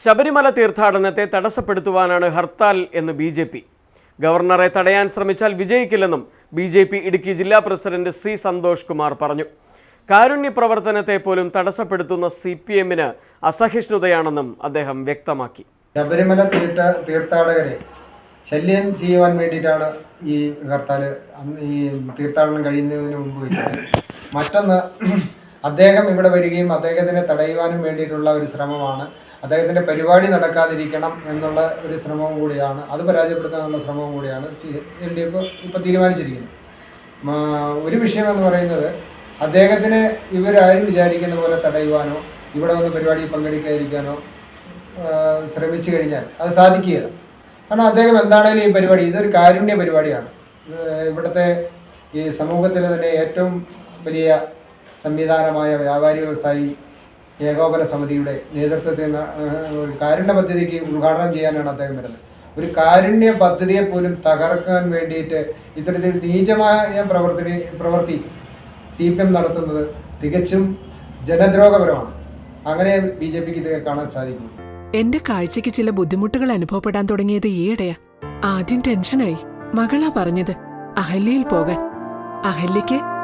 ശബരിമല തീർത്ഥാടനത്തെ തടസ്സപ്പെടുത്തുവാനാണ് ഹർത്താൽ എന്ന് B J P. ഗവർണറെ തടയാൻ ശ്രമിച്ചാൽ വിജയിക്കില്ലെന്നും ബി ജെ പി ഇടുക്കി ജില്ലാ പ്രസിഡന്റ് സി സന്തോഷ് കുമാർ പറഞ്ഞു. കാരുണ്യ പ്രവർത്തനത്തെ പോലും തടസ്സപ്പെടുത്തുന്ന സി പി എമ്മിന് അസഹിഷ്ണുതയാണെന്നും അദ്ദേഹം വ്യക്തമാക്കി. ശബരിമല തീർത്ഥ തീർത്ഥാടകരെ ശല്യം ചെയ്യുവാൻ വേണ്ടിയിട്ടാണ് ഈ ഹർത്താൽ ഈ തീർത്ഥാടനം കഴിയുന്നതിന് മുമ്പ് മറ്റൊന്ന് അദ്ദേഹം ഇവിടെ വരികയും അദ്ദേഹത്തിനെ തടയുവാനും വേണ്ടിയിട്ടുള്ള ഒരു ശ്രമമാണ്. അദ്ദേഹത്തിന്റെ പരിപാടി നടക്കാതിരിക്കണം എന്നുള്ള ഒരു ശ്രമവും കൂടിയാണ്. അത് പരാജയപ്പെടുത്താനുള്ള ശ്രമവും കൂടിയാണ് സി എൽ ഡി എഫ് ഇപ്പോൾ തീരുമാനിച്ചിരിക്കുന്നത്. ഒരു വിഷയം എന്ന് പറയുന്നത് അദ്ദേഹത്തിന് ഇവരാരും വിചാരിക്കുന്ന പോലെ തടയുവാനോ ഇവിടെ വന്ന് പരിപാടിയിൽ പങ്കെടുക്കാതിരിക്കാനോ ശ്രമിച്ചു കഴിഞ്ഞാൽ അത് സാധിക്കുകയില്ല. കാരണം അദ്ദേഹം എന്താണേലും ഈ പരിപാടി ഇതൊരു കാരുണ്യ പരിപാടിയാണ്. ഇവിടുത്തെ ഈ സമൂഹത്തിലെ തന്നെ ഏറ്റവും വലിയ സംവിധാനമായ വ്യാപാരി വ്യവസായി ഏകോപന സമിതിയുടെ നേതൃത്വത്തിൽ ഒരു കാരുണ്യ പദ്ധതിക്ക് ഉദ്ഘാടനം ചെയ്യാനാണ് അദ്ദേഹം വരുന്നത്. ഒരു കാരുണ്യ പദ്ധതിയെ പോലും തകർക്കാൻ വേണ്ടിയിട്ട് ഇത്തരത്തിൽ നീചമായ പ്രവർത്തി പ്രവൃത്തി സി പി എം നടത്തുന്നത് തികച്ചും ജനദ്രോഹപരമാണ്. അങ്ങനെ ബി ജെ പിക്ക് ഇത് കാണാൻ സാധിക്കും എന്റെ കാഴ്ചയ്ക്ക് ചില ബുദ്ധിമുട്ടുകൾ അനുഭവപ്പെടാൻ തുടങ്ങിയത് ഈയിടെയാ. ആദ്യം ടെൻഷനായി. മകളാ പറഞ്ഞത് അഹല്യയിൽ പോകാൻ. അഹല്യയ്ക്ക്